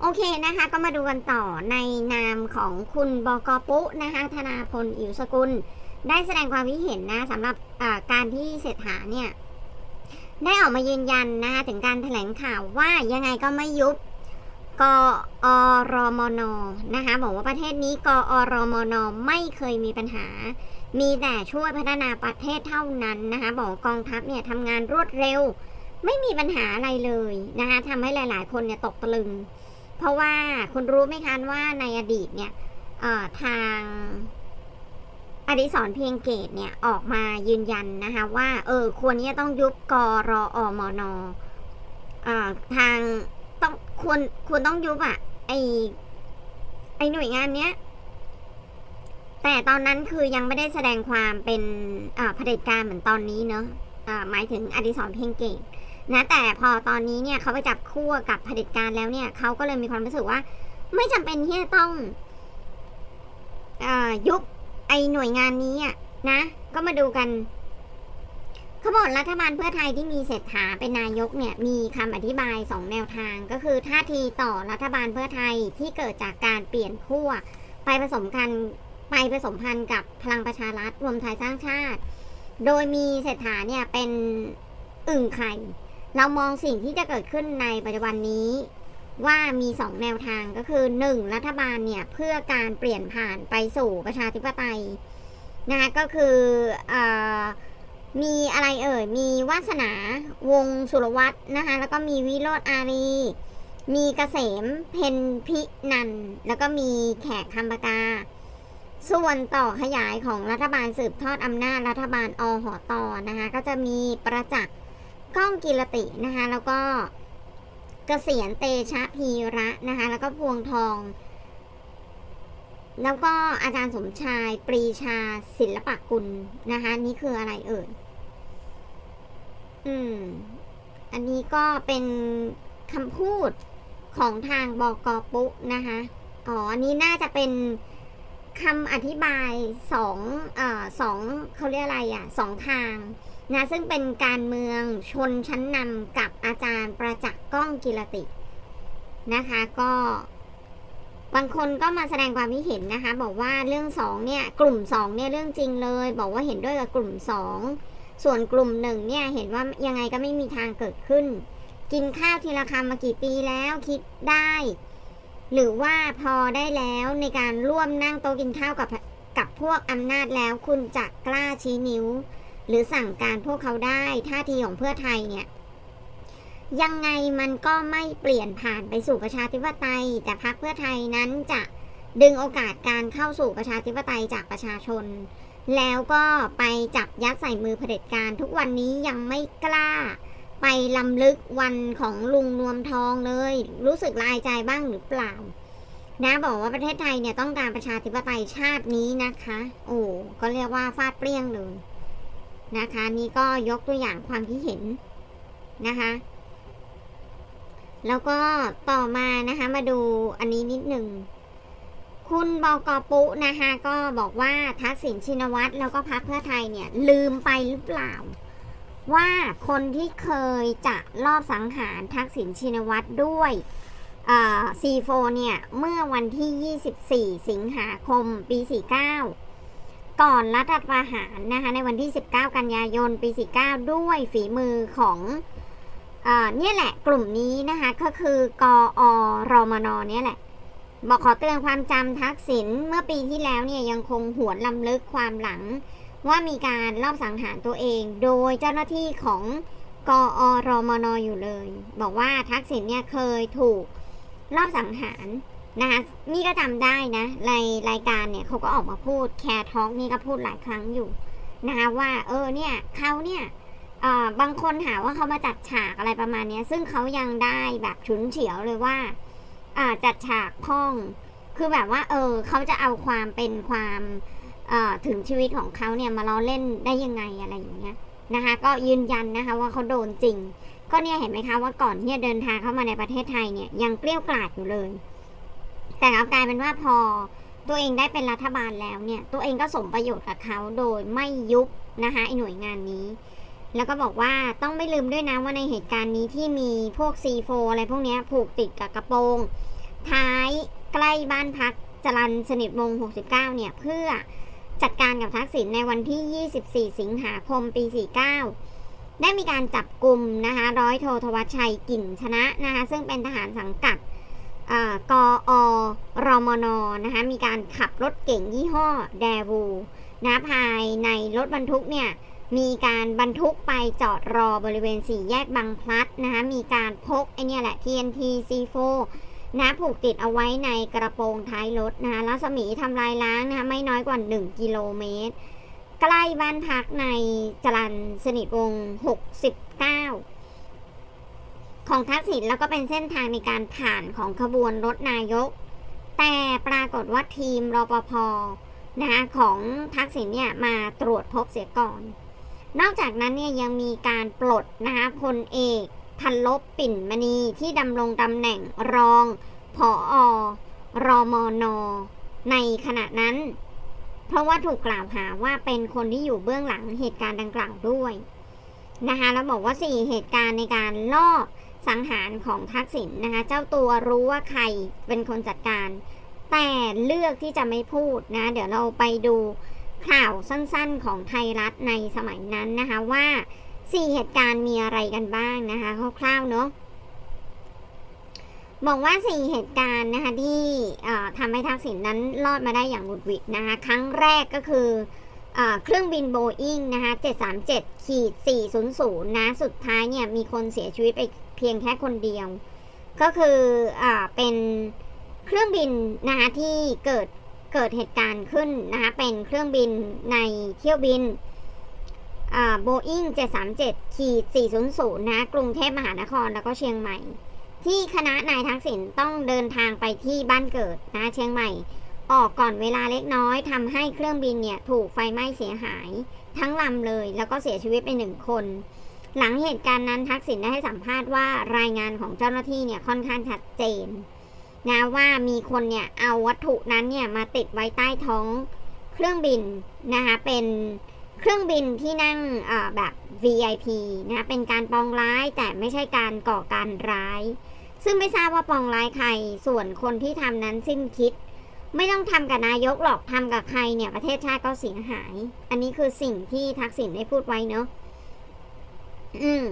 โอเคนะคะก็มาดูกันต่อในนามของคุณบกปุนะคะธนาพลอิ๋วสกุล ได้แสดงความคิดเห็นนะสำหรับการที่เศรษฐาเนี่ยได้ออกมายืนยันนะคะถึงการแถลงข่าวว่ายังไงก็ไม่ยุบกอรมนนะคะบอกว่าประเทศนี้กอรมนไม่เคยมีปัญหา มีแต่ช่วยพัฒนาประเทศเท่านั้นนะคะบอกกองทัพเนี่ยทำงานรวดเร็ว ไม่มีปัญหาอะไรเลยนะคะทำให้หลาย ๆ คนเนี่ยตกตะลึง เพราะว่าคุณรู้ไหมคะว่าในอดีตเนี่ยทางอดิศรเพียงเกตเนี่ยออกมายืนยันนะคะว่าเออควรที่จะต้องยุบกรออมนอทางต้องควรควรต้องยุบอะไอไอหน่วยงานเนี้ยแต่ตอนนั้นคือยังไม่ได้แสดงความเป็นเผด็จการเหมือนตอนนี้เนอะอ่าหมายถึงอดิศรเพียงเกต นะแต่พอตอนนี้เนี่ยเขาไปจับคู่กับเผด็จการแล้วเนี่ยเขาก็เลยมีความรู้สึกว่า ไม่จำเป็นที่จะต้องอยุบไอหน่วยงานนี้อะนะ ก็มาดูกันเขาบอกรัฐบาลเพื่อไทยที่มีเศรษฐาเป็นนายกเนี่ยมีคำอธิบายสองแนวทางก็คือท่าทีต่อรัฐบาลเพื่อไทยที่เกิดจากการเปลี่ยนขั้วไปผสมกันไปผสมพันธ์กับพลังประชารัฐรวมไทยสร้างชาติ โดยมีเศรษฐาเนี่ยเป็นอึ่งไข่ เรามองสิ่งที่จะเกิดขึ้นในปัจจุบันนี้ ว่ามีสองแนวทางก็คือหนึ่งรัฐบาลเนี่ย เพื่อการเปลี่ยนผ่านไปสู่ประชาธิปไตยนะคะก็คืออมีอะไรเอ่ย มีวาสนาวงสุรวัตรนะคะแล้วก็มีวิโรธอารี มีเกษมเพนพินัน แล้วก็มีแขกคำปากา ส่วนต่อขยายของรัฐบาลสืบทอดอำนาจรัฐบาลอหอตอนะคะก็จะมีประจักษ์ ก้องกิรตินะคะ แล้วก็เกษียณเตชะพีระนะคะ แล้วก็พวงทอง แล้วก็อาจารย์สมชายปรีชาศิลปะกุลนะคะ นี่คืออะไรเอ่ยอืม อันนี้ก็เป็นคำพูดของทางบอกกปุ๊นะคะ อ๋อ อันนี้น่าจะเป็นคำอธิบายสองเอ่อสองเขาเรียกอะไรอะสองทาง นะซึ่งเป็นการเมืองชนชั้นนำกับอาจารย์ประจักษ์ก้องกิรตินะคะก็บางคนก็มาแสดงความคิดเห็นนะคะ บอกว่าเรื่องสองเนี่ยกลุ่มสองเนี่ยเรื่องจริงเลย บอกว่าเห็นด้วยกับกลุ่มสองส่วนกลุ่มหนึ่งเนี่ยเห็นว่ายังไงก็ไม่มีทางเกิดขึ้น กินข้าวทีละคำมากี่ปีแล้วคิดได้ หรือว่าพอได้แล้วในการร่วมนั่งโต๊ะกินข้าวกับกับพวกอำนาจแล้วคุณจะกล้าชี้นิ้ว หรือสั่งการพวกเขาได้ท่าทีของเพื่อไทยเนี่ยยังไงมันก็ไม่เปลี่ยนผ่านไปสู่ประชาธิปไตย แต่พรรคเพื่อไทยนั้นจะดึงโอกาสการเข้าสู่ประชาธิปไตยจากประชาชน แล้วก็ไปจับยัดใส่มือเผด็จการทุกวันนี้ยังไม่กล้า ไปลำลึกวันของลุงนวมทองเลย รู้สึกลายใจบ้างหรือเปล่า นะบอกว่าประเทศไทยเนี่ยต้องการประชาธิปไตยชาตินี้นะคะ โอ้ก็เรียกว่าฟาดเปรี้ยงเลย นะคะนี่ก็ยกตัวอย่างความคิดเห็นนะคะ แล้วก็ต่อมานะคะมาดูอันนี้นิดหนึ่งคุณบอกอปุนะคะก็บอกว่าทักษิณชินวัตรแล้วก็พรรคเพื่อไทยเนี่ย ลืมไปหรือเปล่า ว่าคนที่เคยจะลอบสังหารทักษิณชินวัตรด้วยซีโฟเนี่ย เมื่อวันที่ 24 สิงหาคม ปี 49 ก่อนรัฐประหารนะคะในวันที่ 19 กันยายน ปี 49 ด้วยฝีมือของเออเนี่ยแหละกลุ่มนี้นะคะก็คือกอรมนเนี่ยแหละ บอกขอเตือนความจำทักษิณเมื่อปีที่แล้วเนี่ยยังคงหวนลำลึกความหลัง ว่ามีการลอบสังหารตัวเอง โดยเจ้าหน้าที่ของกอรมนอยู่เลย บอกว่าทักษิณเนี่ยเคยถูกลอบสังหาร นะคะนี่ก็จำได้นะในรายการเนี่ยเขาก็ออกมาพูดแคร์ท็อกนี่ก็พูดหลายครั้งอยู่นะคะว่าเออเนี่ยเขาเนี่ยบางคนหาว่าเขามาจัดฉากอะไรประมาณนี้ซึ่งเขายังได้แบบฉุนเฉียวเลยว่าจัดฉากพ้อง คือแบบว่า เออเขาจะเอาความเป็นความถึงชีวิตของเขาเนี่ยมาล้อเล่นได้ยังไงอะไรอย่างเงี้ยนะคะก็ยืนยันนะคะว่าเขาโดนจริง ก็เนี่ยเห็นไหมคะว่าก่อนที่จะเดินทางเข้ามาในประเทศไทยเนี่ยยังเกลี้ยวกล่อดอยู่เลย แต่กลับกลายเป็นว่าพอตัวเองได้เป็นรัฐบาลแล้วเนี่ย ตัวเองก็สมประโยชน์กับเขาโดยไม่ยุบนะคะไอหน่วยงานนี้ แล้วก็บอกว่าต้องไม่ลืมด้วยนะว่าในเหตุการณ์นี้ที่มีพวก C4 อะไรพวกเนี้ยผูกติดกับกระโปรง ท้ายใกล้บ้านพักจรันสนิทวงศ์69 เนี่ย เพื่อจัดการกับทักษิณในวันที่ 24 สิงหาคมปี 49 ได้มีการจับกลุ่มนะคะร้อยโททวัชชัยกิ่นชนะนะคะซึ่งเป็นทหารสังกัดเอ่อ มนนะคะมีการขับรถเก่งยี่ห้อแดวูนะภายในรถบรรทุกเนี่ยมีการบรรทุกไปจอดรอบริเวณสี่แยกบางพลัดนะคะมีการพกไอเนี่ยแหละ TNT C4 นะผูกติดเอาไว้ในกระโปรงท้ายรถนะคะรัศมีทำลายล้างนะคะไม่น้อยกว่า 1 กิโลเมตร ใกล้บ้านพักในจรันสนิทวง 69 ของทักษิณแล้วก็เป็นเส้นทางในการผ่านของขบวนรถนายก แต่ปรากฏว่าทีมรปภนะคะของทักษิณเนี่ยมาตรวจพบเสียก่อน นอกจากนั้นเนี่ยยังมีการปลดนะคะพลเอกพันลบปิ่นมณีที่ดำรงตำแหน่งรองผอรอมนในขณะนั้น เพราะว่าถูกกล่าวหาว่าเป็นคนที่อยู่เบื้องหลังเหตุการณ์ดังกล่าวด้วยนะคะแล้วบอกว่าสี่เหตุการณ์ในการลอบ สังหารของทักษิณนะคะ เจ้าตัวรู้ว่าใครเป็นคนจัดการ แต่เลือกที่จะไม่พูดนะ เดี๋ยวเราไปดูข่าวสั้นๆของไทยรัฐในสมัยนั้นนะคะว่าสี่เหตุการณ์มีอะไรกันบ้างนะคะคร่าวๆเนาะบอกว่าสี่เหตุการณ์นะคะที่ทำให้ทักษิณนั้นรอดมาได้อย่างหุดหวิดนะคะครั้งแรกก็คือเออเครื่องบินโบอิงนะคะ737ขีด400นะสุดท้ายเนี่ยมีคนเสียชีวิตไป เพียงแค่คนเดียว ก็คืออ่าเป็นเครื่องบินนะคะที่เกิดเกิดเหตุการณ์ขึ้นนะคะเป็นเครื่องบินในเที่ยวบินโบอิ้ง737ขีด400 นะ กรุงเทพมหานครแล้วก็เชียงใหม่ ที่คณะนายทักษิณต้องเดินทางไปที่บ้านเกิดนะเชียงใหม่ ออกก่อนเวลาเล็กน้อยทำให้เครื่องบินเนี่ย ถูกไฟไหม้เสียหาย ทั้งลำเลย แล้วก็เสียชีวิตไปหนึ่งคน หลังเหตุการณ์นั้นทักษิณได้ให้สัมภาษณ์ว่ารายงานของเจ้าหน้าที่เนี่ยค่อนข้างชัดเจนนะว่ามีคนเนี่ยเอาวัตถุนั้นเนี่ยมาติดไว้ใต้ท้องเครื่องบินนะคะเป็นเครื่องบินที่นั่งแบบ VIP นะเป็นการปองร้ายแต่ไม่ใช่การก่อการร้าย ซึ่งไม่ทราบว่าปองร้ายใครส่วนคนที่ทำนั้นสิ้นคิด ไม่ต้องทำกับนายกหรอกทำกับใครเนี่ยประเทศชาติก็เสียหาย อันนี้คือสิ่งที่ทักษิณได้พูดไว้เนาะ อืม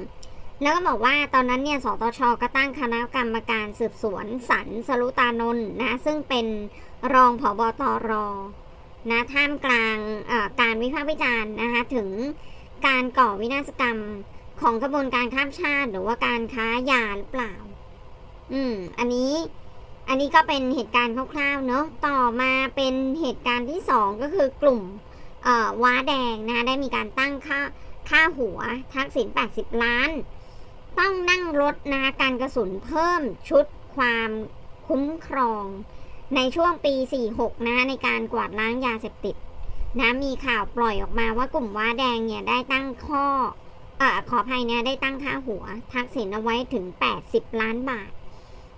แล้วก็บอกว่าตอนนั้นเนี่ยสตชก็ตั้งคณะกรรมการสืบสวนสันสรุตานนท์นะ ซึ่งเป็นรองผบตรนะท่ามกลางการวิพากษ์วิจารณ์นะคะถึงการก่อวินาศกรรมของกระบวนการข้ามชาติ หรือว่าการค้ายาหรือเปล่า อืม อันนี้อันนี้ก็เป็นเหตุการณ์คร่าวๆเนาะต่อมาเป็นเหตุการณ์ที่สองก็คือกลุ่มว้าแดงนะได้มีการตั้งค่า ค่าหัวทักษิณ80 ล้าน ต้องนั่งรถนะการกระสุนเพิ่มชุดความคุ้มครอง ในช่วงปี 46 นะในการกวาดล้างยาเสพติดนะมีข่าวปล่อยออกมาว่ากลุ่มว้าแดงเนี่ยได้ตั้งข้ออขออภัยเนี่ยได้ตั้งค่าหัว ทักษิณเอาไว้ถึง 80 ล้านบาท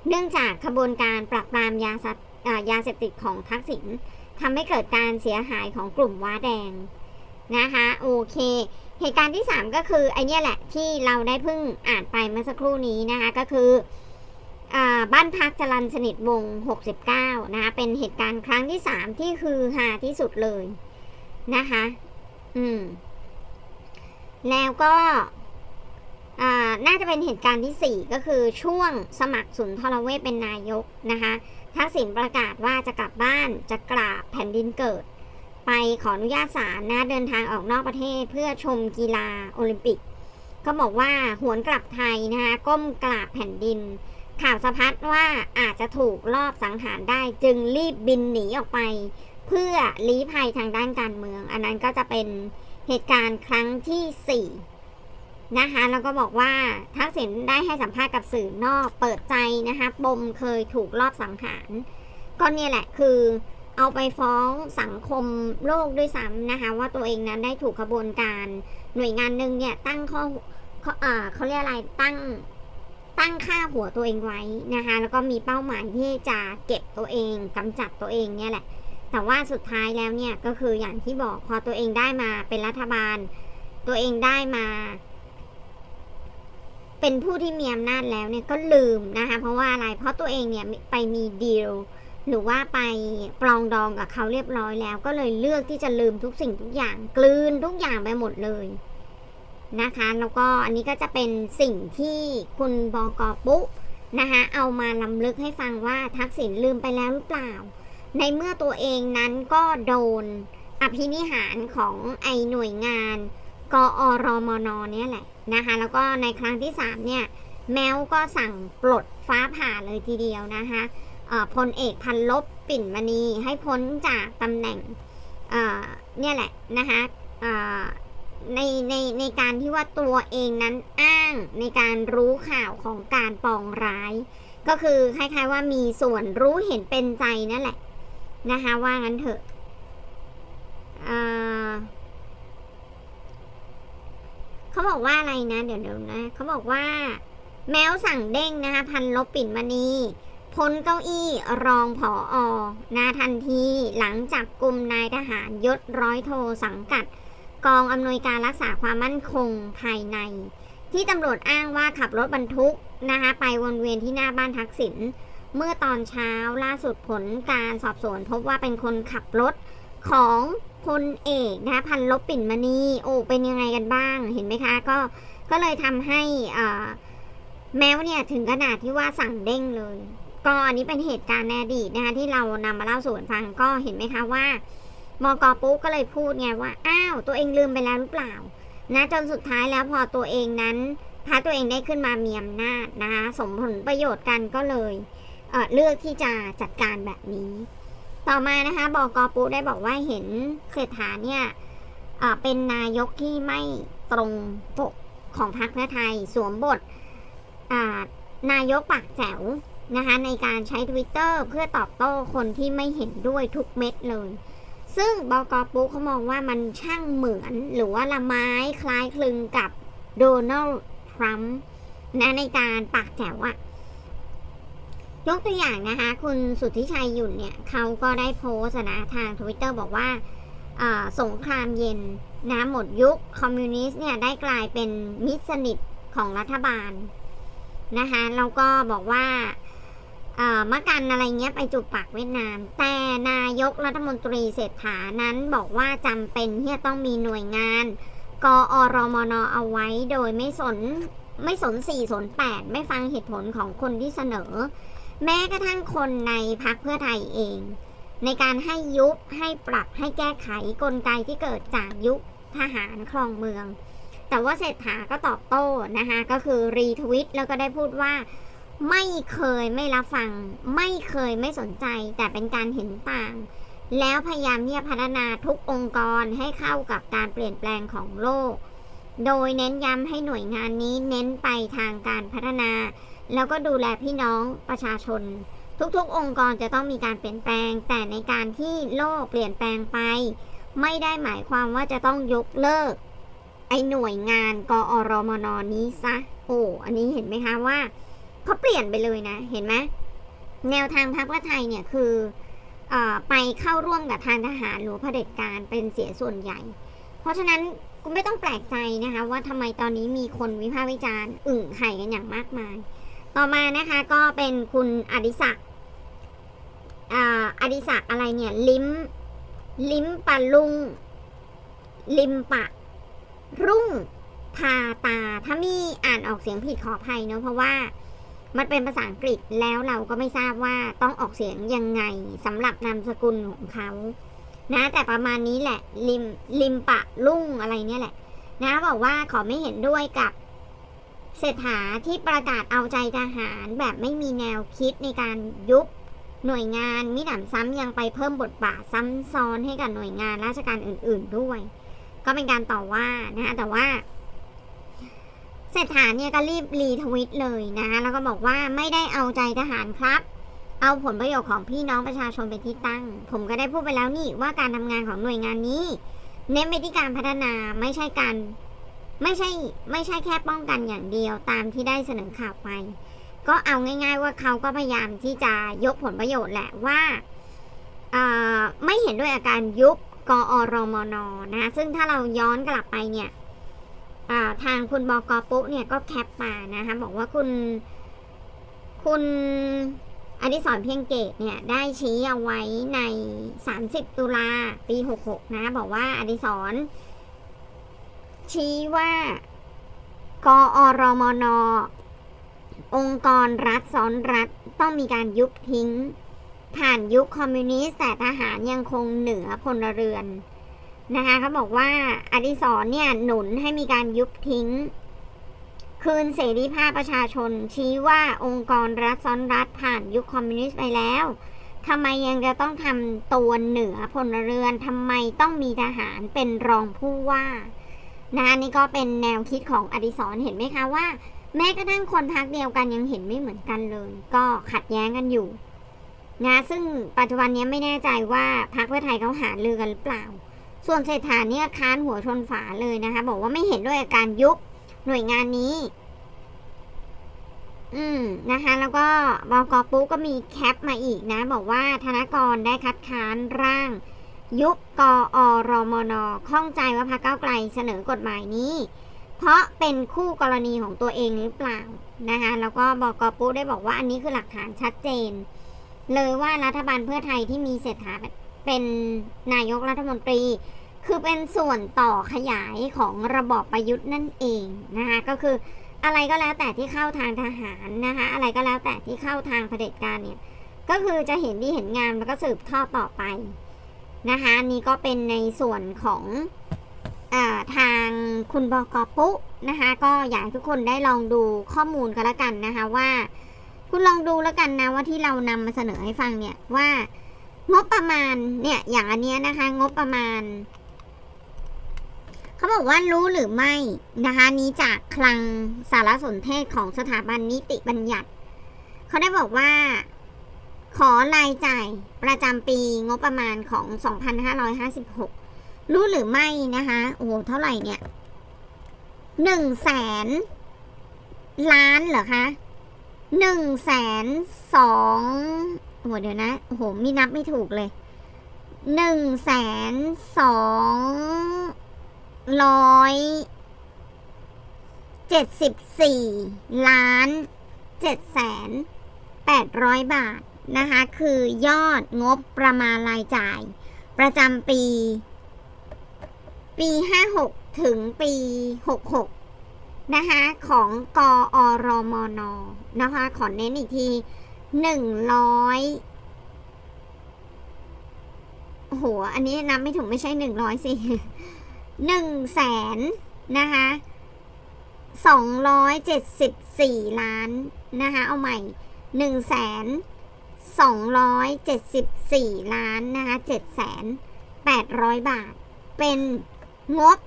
เนื่องจากขบวนการปราบปรามยาสัยาเสพติดของทักษิณทำให้เกิดการเสียหายของกลุ่มว้าแดงนะคะ โอเค เหตุการณ์ที่ 3 ก็คือไอเนี้ยแหละที่เราได้เพิ่งอ่านไปเมื่อสักครู่นี้นะคะก็คืออบ้านพักจรันสนิทวง 69 นะคะเป็นเหตุการณ์ครั้งที่ 3 ที่คือหาที่สุดเลยนะคะ อืม แล้วก็น่าจะเป็นเหตุการณ์ที่ 4 ก็คือช่วงสมัครสุนทรเวชเป็นนายกนะคะทักษิณประกาศว่าจะกลับบ้านจะกราบแผ่นดินเกิด ไปขออนุญาตศาลนะเดินทางออกนอกประเทศเพื่อชมกีฬาโอลิมปิก ก็บอกว่าหวนกลับไทยนะคะก้มกราบแผ่นดิน ข่าวสะพัดว่าอาจจะถูกลอบสังหารได้จึงรีบบินหนีออกไป เพื่อลี้ภัยทางด้านการเมือง อันนั้นก็จะเป็นเหตุการณ์ครั้งที่ 4นะคะแล้วก็บอกว่าทักษิณได้ให้สัมภาษณ์กับสื่อนอกเปิดใจนะคะปมเคยถูกลอบสังหาร ก็เนี่ยแหละคือ เอาไปฟ้องสังคมโลกด้วยซ้ำนะคะ ว่าตัวเองนั้นได้ถูกขบวนการหน่วยงานหนึ่งเนี่ยตั้งข้อเออเขาเรียกอะไรตั้งตั้งค่าหัวตัวเองไว้นะคะ แล้วก็มีเป้าหมายที่จะเก็บตัวเองกำจัดตัวเองเนี่ยแหละ แต่ว่าสุดท้ายแล้วเนี่ยก็คืออย่างที่บอกพอตัวเองได้มาเป็นรัฐบาล ตัวเองได้มา เป็นผู้ที่มีอำนาจแล้วเนี่ยก็ลืมนะคะ เพราะว่าอะไรเพราะตัวเองเนี่ยไปมีดีล หรือว่าไปปลองดองกับเขาเรียบร้อยแล้ว ก็เลยเลือกที่จะลืมทุกสิ่งทุกอย่างกลืนทุกอย่างไปหมดเลยนะคะแล้วก็อันนี้ก็จะเป็นสิ่งที่คุณบอกอปุ๊นะคะเอามาลำลึกให้ฟังว่าทักษิณลืมไปแล้วหรือเปล่า ในเมื่อตัวเองนั้นก็โดนอภินิหารของไอหน่วยงานกอรมนเนี่ยแหละนะคะ แล้วก็ในครั้งที่ 3 เนี่ย แมวก็สั่งปลดฟ้าผ่าเลยทีเดียวนะคะ พลเอกพันลบปิ่นมณีให้พ้นจากตำแหน่งเนี่ยแหละนะคะในในในการที่ว่าตัวเองนั้นอ้างในการรู้ข่าวของการปองร้าย ก็คือคล้ายๆว่ามีส่วนรู้เห็นเป็นใจนั่นแหละนะคะว่างั้นเถอะเเขาบอกว่าอะไรนะ เดี๋ยวเดี๋ยวนะเขาบอกว่า แมวสั่งเด้งนะคะพันลบปิ่นมณี พ้นเก้าอี้รองผออนาทันทีหลังจับกลุ่มนายทหารยศร้อยโทสังกัด กองอำนวยการรักษาความมั่นคงภายใน ที่ตำรวจอ้างว่าขับรถบรรทุกนะคะไปวนเวียนที่หน้าบ้านทักษิณเมื่อตอนเช้าล่าสุดผลการสอบสวนพบว่าเป็นคนขับรถของพลเอกนะคะพันลบปิ่นมณีโอ้เป็นยังไงกันบ้างเห็นไหมคะก็ก็เลยทำให้แม้วเนี่ยถึงขนาดที่ว่าสั่งเด้งเลย ก็อันนี้เป็นเหตุการณ์ในอดีตนะคะที่เรานำมาเล่าสู่กันฟังก็เห็นไหมคะว่ามกปุ๊ก็เลยพูดไงว่าอ้าวตัวเองลืมไปแล้วหรือเปล่า นะจนสุดท้ายแล้วพอตัวเองนั้นพาตัวเองได้ขึ้นมามีอำนาจนะคะสมผลประโยชน์กันก็เลยเเลือกที่จะจัดการแบบนี้ ต่อมานะคะบอกกปุ๊ได้บอกว่าเห็นเศรษฐาเนี่ยเเป็นนายกที่ไม่ตรงปกของพรรคเพื่อไทยสวมบทนายกปากแจ๋ว นะคะในการใช้ Twitter เพื่อตอบโต้คนที่ไม่เห็นด้วยทุกเม็ดเลย ซึ่งบกปุ๊เขามองว่ามันช่างเหมือนหรือว่าละไม้คล้ายคลึงกับโดนัลด์ทรัมป์นะในการปากแจ๋วอะยกตัวอย่างนะคะ คุณสุทธิชัยหยุ่นเนี่ยเขาก็ได้โพสต์นะทางทวิตเตอร์บอกว่าสงครามเย็นนะหมดยุคคอมมิวนิสต์เนี่ยได้กลายเป็นมิตรสนิทของรัฐบาลนะคะแล้วก็บอกว่า มะกันอะไรเงี้ยไปจุบปากเวียดนาม แต่นายกรัฐมนตรีเศรษฐานั้นบอกว่าจำเป็นที่จะต้องมีหน่วยงานกอรมนเอาไว้โดยไม่สนไม่สนสี่สนแปดไม่ฟังเหตุผลของคนที่เสนอ แม้กระทั่งคนในพักเพื่อไทยเอง ในการให้ยุบให้ปรับให้แก้ไขกลไกที่เกิดจากยุคทหารครองเมือง แต่ว่าเศรษฐาก็ตอบโต้นะคะก็คือรีทวิตแล้วก็ได้พูดว่า ไม่เคยไม่รับฟัง ไม่เคยไม่สนใจ แต่เป็นการเห็นต่าง แล้วพยายามที่จะพัฒนาทุกองค์กรให้เข้ากับการเปลี่ยนแปลงของโลก โดยเน้นย้ำให้หน่วยงานนี้เน้นไปทางการพัฒนา แล้วก็ดูแลพี่น้องประชาชน ทุกๆ องค์กรจะต้องมีการเปลี่ยนแปลง แต่ในการที่โลกเปลี่ยนแปลงไป ไม่ได้หมายความว่าจะต้องยกเลิก ไอ้หน่วยงานกอรมนนี้ซะโอ้อันนี้เห็นไหมคะว่า เขาเปลี่ยนไปเลยนะ เห็นไหมแนวทางพรรคเพื่อไทยเนี่ยคืออไปเข้าร่วมกับทางทหารหรือเผด็จการเป็นเสียส่วนใหญ่ เพราะฉะนั้นกูไม่ต้องแปลกใจนะคะ ว่าทำไมตอนนี้มีคนวิพากษ์วิจารณ์อึ่งไข่กันอย่างมากมาย ต่อมานะคะก็เป็นคุณอดิศักดิ์อ่าอดิศักดิ์อะไรเนี่ย ลิ้ม ลิ้มปะลุง ลิมปะ รุ่งพาตา ถ้ามีอ่านออกเสียงผิดขออภัยเนาะเพราะว่า มันเป็นภาษาอังกฤษแล้วเราก็ไม่ทราบว่าต้องออกเสียงยังไงสำหรับนามสกุลของเขา นะ แต่ประมาณนี้แหละ ลิมลิมปะลุ่งอะไรเนี่ยแหละ นะบอกว่าขอไม่เห็นด้วยกับเศรษฐาที่ประกาศเอาใจทหารแบบไม่มีแนวคิดในการยุบหน่วยงานมิหนำซ้ำยังไปเพิ่มบทบาทซ้ำซ้อนให้กับหน่วยงานราชการอื่น ๆด้วย ก็เป็นการต่อว่านะคะแต่ว่า เศรษฐาเนี่ยก็รีบรีทวิตเลยนะคะแล้วก็บอกว่าไม่ได้เอาใจทหารครับ เอาผลประโยชน์ของพี่น้องประชาชนเป็นที่ตั้ง ผมก็ได้พูดไปแล้วนี่ว่าการทำงานของหน่วยงานนี้ เน้นไปที่การพัฒนาไม่ใช่การไม่ใช่ไม่ใช่แค่ป้องกันอย่างเดียวตามที่ได้เสนอข่าวไป ก็เอาง่าย ๆ ว่าเขาก็พยายามที่จะยกผลประโยชน์แหละว่าไม่เห็นด้วยอาการยุบกอรมนนะซึ่งถ้าเราย้อนกลับไปเนี่ย ทางคุณบอกอปุ๊เนี่ยก็แคปมานะคะบอกว่าคุณคุณอดิศรเพียงเกตเนี่ยได้ชี้เอาไว้ใน 30 ตุลาปี 66 นะ บอกว่าอดิศรชี้ว่ากอรมน องค์กรรัฐซ้อนรัฐต้องมีการยุบทิ้ง ผ่านยุคคอมมิวนิสต์แต่ทหารยังคงเหนือพลเรือน นะคะเขาบอกว่าอดิศรเนี่ยหนุนให้มีการยุบทิ้ง คืนเสรีภาพประชาชน ชี้ว่าองค์กรรัฐซ้อนรัฐผ่านยุคคอมมิวนิสต์ไปแล้วทำไมยังจะต้องทำตัวเหนือพลเรือนทำไมต้องมีทหารเป็นรองผู้ว่านะคะนี่ก็เป็นแนวคิดของอดิศรเห็นไหมคะว่า แม้กระทั่งคนพักเดียวกันยังเห็นไม่เหมือนกันเลย ก็ขัดแย้งกันอยู่นะซึ่งปัจจุบันนี้ไม่แน่ใจว่าพรรคเพื่อไทยเขาหาลือกันหรือเปล่า ส่วนเศรษฐาเนี่ยค้านหัวชนฝาเลยนะคะ บอกว่าไม่เห็นด้วยกับการยุบหน่วยงานนี้ อืมนะคะ แล้วก็บกปุ๊ก็มีแคปมาอีกนะ บอกว่าธนกรได้คัดค้านร่าง ยุบกอรมนข้องใจว่าพรรคก้าไกลเสนอกฎหมายนี้ เพราะเป็นคู่กรณีของตัวเองหรือเปล่านะคะ แล้วก็บกปุ๊ได้บอกว่าอันนี้คือหลักฐานชัดเจน เลยว่ารัฐบาลเพื่อไทยที่มีเศรษฐา เป็นนายกรัฐมนตรี คือเป็นส่วนต่อขยายของระบอบประยุทธ์นั่นเองนะคะก็คืออะไรก็แล้วแต่ที่เข้าทางทหารนะคะอะไรก็แล้วแต่ที่เข้าทางเผด็จการเนี่ยก็คือจะเห็นดีเห็นงามแล้วก็สืบทอดต่อไปนะคะนี่ก็เป็นในส่วนของอทางคุณบอกอปุ๊นะคะก็อยากให้ทุกคนได้ลองดูข้อมูลกันละกันนะคะว่า คุณลองดูแล้วกันนะว่าที่เรานำมาเสนอให้ฟังเนี่ยว่า งบประมาณเนี่ยอย่างอันเนี้ยนะคะ งบประมาณเขาบอกว่ารู้หรือไม่นะคะ นี้จากคลังสารสนเทศของสถาบันนิติบัญญัติเขาได้บอกว่า ขอรายจ่ายประจำปีงบประมาณของ 2556 รู้หรือไม่นะคะ โอ้โหเท่าไหร่เนี่ยหนึ่งแสนล้านเหรอคะหนึ่งแสนสอง โอ้โหเดี๋ยวนะโอ้โหมีนับไม่ถูกเลยหนึ่งแสนสองร้อยเจ็ดสิบสี่ล้านเจ็ดแสนแปดร้อยบาทนะคะ คือยอดงบประมาณรายจ่าย ประจำปี ปีห้าหกถึงปีหกหกนะคะ ของกอรมนนะคะ ขอเน้นอีกที หนึ่งร้อยโอ้โห อันนี้นับไม่ถูกไม่ใช่หนึ่งร้อยสิหนึ่งแสนนะคะสองร้อยเจ็ดสิบสี่ล้านนะคะ เอาใหม่หนึ่งแสนสองร้อยเจ็ดสิบสี่ล้านนะคะเจ็ดแสนแปดร้อยบาท เป็นงบ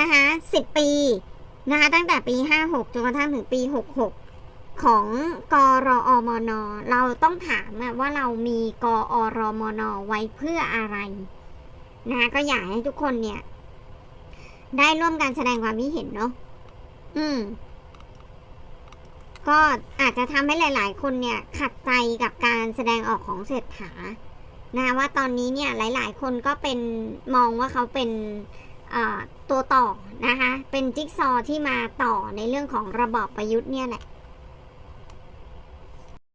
นะคะสิบปีนะคะตั้งแต่ปีห้าหกจนกระทั่งถึงปีหกหก ของกรอมน เราต้องถามว่าเรามีกอรมน ไว้เพื่ออะไรนะคะก็อยากให้ทุกคนเนี่ย ได้ร่วมกันแสดงความคิดเห็นเนาะอืม ก็อาจจะทำให้หลาย ๆ คนเนี่ย ขัดใจกับการแสดงออกของเศรษฐานะคะว่าตอนนี้เนี่ยหลาย ๆ คนก็เป็นมองว่าเขาเป็นตัวต่อนะคะ เป็นจิ๊กซอว์ที่มาต่อในเรื่องของระบอบประยุทธ์เนี่ยแหละ